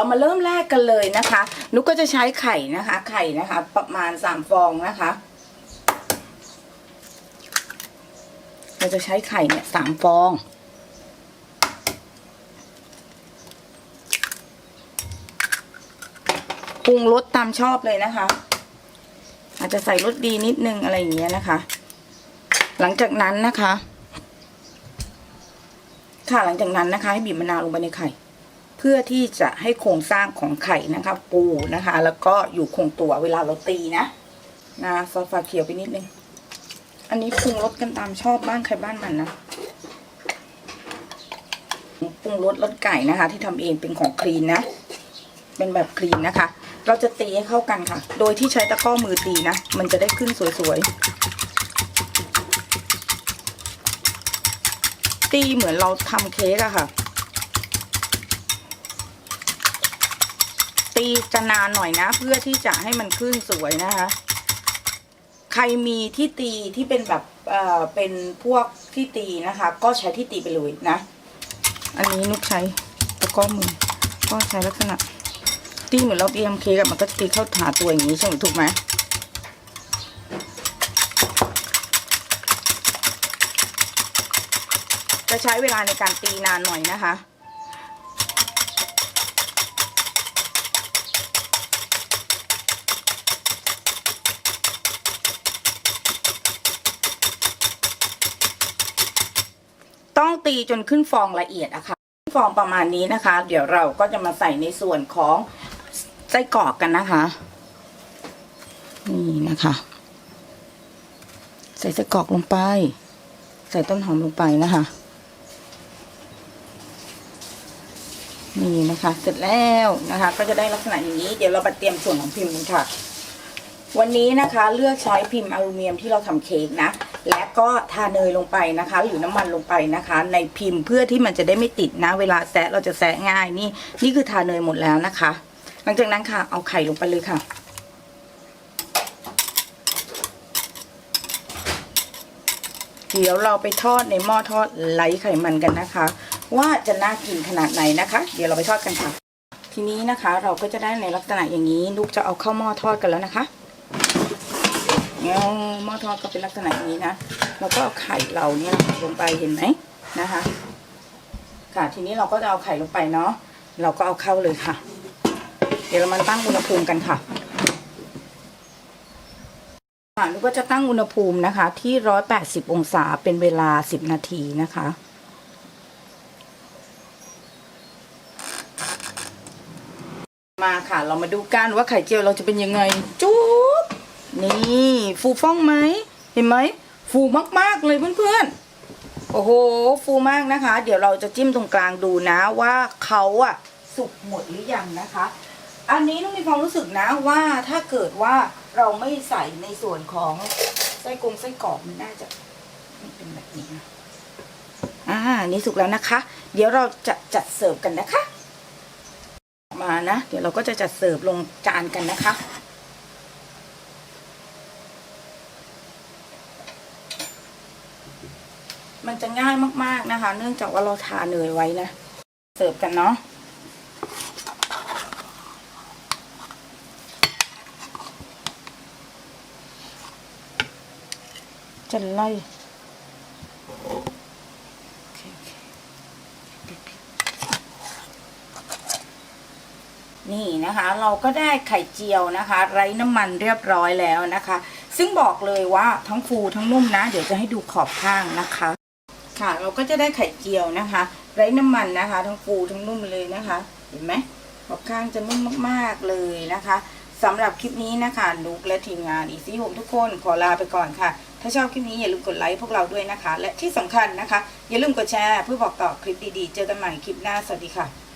เรามาเริ่มแรกกันเลยนะคะนุกก็จะใช้ไข่นะคะ ไข่นะคะ ประมาณสามฟองนะคะ เราจะใช้ไข่เนี่ยสามฟองปรุงรสตามชอบเลยนะคะ อาจจะใส่รสดีนิดนึงอะไรอย่างเงี้ยนะคะ หลังจากนั้นนะคะ ค่ะหลังจากนั้นนะคะ ให้บีบมะนาวลงไปในไข่ เพื่อที่จะให้โครงสร้างของไข่นะคะปูนะคะ แล้วก็อยู่คงตัวเวลาเราตีนะนะซอสฟ้าเขียวไปนิดนึง อันนี้ปรุงรสกันตามชอบบ้านใครบ้านมันนะปรุงรสรสไก่นะคะ ที่ทำเองเป็นของคลีนนะ เป็นแบบคลีนนะคะ เราจะตีให้เข้ากันค่ะ โดยที่ใช้ตะก้อมือตีนะ มันจะได้ขึ้นสวยๆ ตีเหมือนเราทำเค้กอะค่ะ ตีจะนานหน่อยนะ เพื่อที่จะให้มันขึ้นสวยนะคะ ใครมีที่ตีที่เป็นแบบเอ่อเป็นพวกที่ตีนะคะ ก็ใช้ที่ตีไปเลยนะ อันนี้นุกใช้ตะก้อมือก็ใช้ลักษณะตีเหมือนเราตีทำเค้กอะมันก็จะตีเข้าหาตัวอย่างนี้ใช่ไหมถูกไหมจะใช้เวลาในการตีนานหน่อยนะคะ ต้องตีจนขึ้นฟองละเอียดอะค่ะฟองประมาณนี้นะคะ เดี๋ยวเราก็จะมาใส่ในส่วนของไส้กรอกกันนะคะ นี่นะคะ ใส่ไส้กรอกลงไป ใส่ต้นหอมลงไปนะคะ นี่นะคะ เสร็จแล้วนะคะ ก็จะได้ลักษณะอย่างนี้ เดี๋ยวเรามาเตรียมส่วนของพิมพ์กันค่ะ วันนี้นะคะ เลือกใช้พิมพ์อลูมิเนียมที่เราทำเค้กนะ และก็ทาเนยลงไปนะคะ หรือน้ำมันลงไปนะคะ ในพิมพ์เพื่อที่มันจะได้ไม่ติดนะ เวลาแซะเราจะแซะง่ายนี่นี่คือทาเนยหมดแล้วนะคะ หลังจากนั้นค่ะ เอาไข่ลงไปเลยค่ะเดี๋ยวเราไปทอดในหม้อทอดไร้ไขมันกันนะคะ ว่าจะน่ากินขนาดไหนนะคะ เดี๋ยวเราไปทอดกันค่ะ ทีนี้นะคะเราก็จะได้ในลักษณะอย่างนี้ ลูกจะเอาเข้าหม้อทอดกันแล้วนะคะ หม้อทอดก็เป็นลักษณะนี้นะแล้วก็เอาไข่เราเนี่ยลงไปเห็นไหมนะคะ ค่ะทีนี้เราก็จะเอาไข่ลงไปเนาะเราก็เอาเข้าเลยค่ะ เดี๋ยวเรามาตั้งอุณหภูมิกันค่ะค่ะลูกก็จะตั้งอุณหภูมินะคะ ที่ร้อยแปดสิบองศาเป็นเวลาสิบนาทีนะคะมาค่ะ เรามาดูกันว่าไข่เจียวเราจะเป็นยังไง จุ๊บ นี่ฟูฟ่องไหมเห็นไหมฟูมากๆเลยเพื่อนๆ โอ้โห ฟูมากนะคะ เดี๋ยวเราจะจิ้มตรงกลางดูนะว่าเขาอะสุกหมดหรือยังนะคะ อันนี้ต้องมีความรู้สึกนะว่าถ้าเกิดว่าเราไม่ใส่ในส่วนของไส้กรงไส้กรอกมันน่าจะเป็นแบบนี้นะอ่า นี่สุกแล้วนะคะ เดี๋ยวเราจะจัดเสิร์ฟกันนะคะ มานะ เดี๋ยวเราก็จะจัดเสิร์ฟลงจานกันนะคะ มันจะง่ายมากๆนะคะ เนื่องจากว่าเราทาเนยไว้นะ เสิร์ฟกันเนาะจะไล่นี่นะคะเราก็ได้ไข่เจียวนะคะ ไร้น้ำมันเรียบร้อยแล้วนะคะ ซึ่งบอกเลยว่าทั้งฟูทั้งนุ่มนะ เดี๋ยวจะให้ดูขอบข้างนะคะ ค่ะ เราก็จะได้ไข่เจียวนะคะ ไร้น้ำมันนะคะ ทั้งฟูทั้งนุ่มเลยนะคะ เห็นไหมขอบข้างจะนุ่มมากๆเลยนะคะสำหรับคลิปนี้นะคะนุกและทีมงานอีซี่โฮมทุกคนขอลาไปก่อนค่ะ ถ้าชอบคลิปนี้อย่าลืมกดไลค์พวกเราด้วยนะคะ และที่สำคัญนะคะ อย่าลืมกดแชร์เพื่อบอกต่อคลิปดีๆ เจอกันใหม่คลิปหน้าสวัสดีค่ะ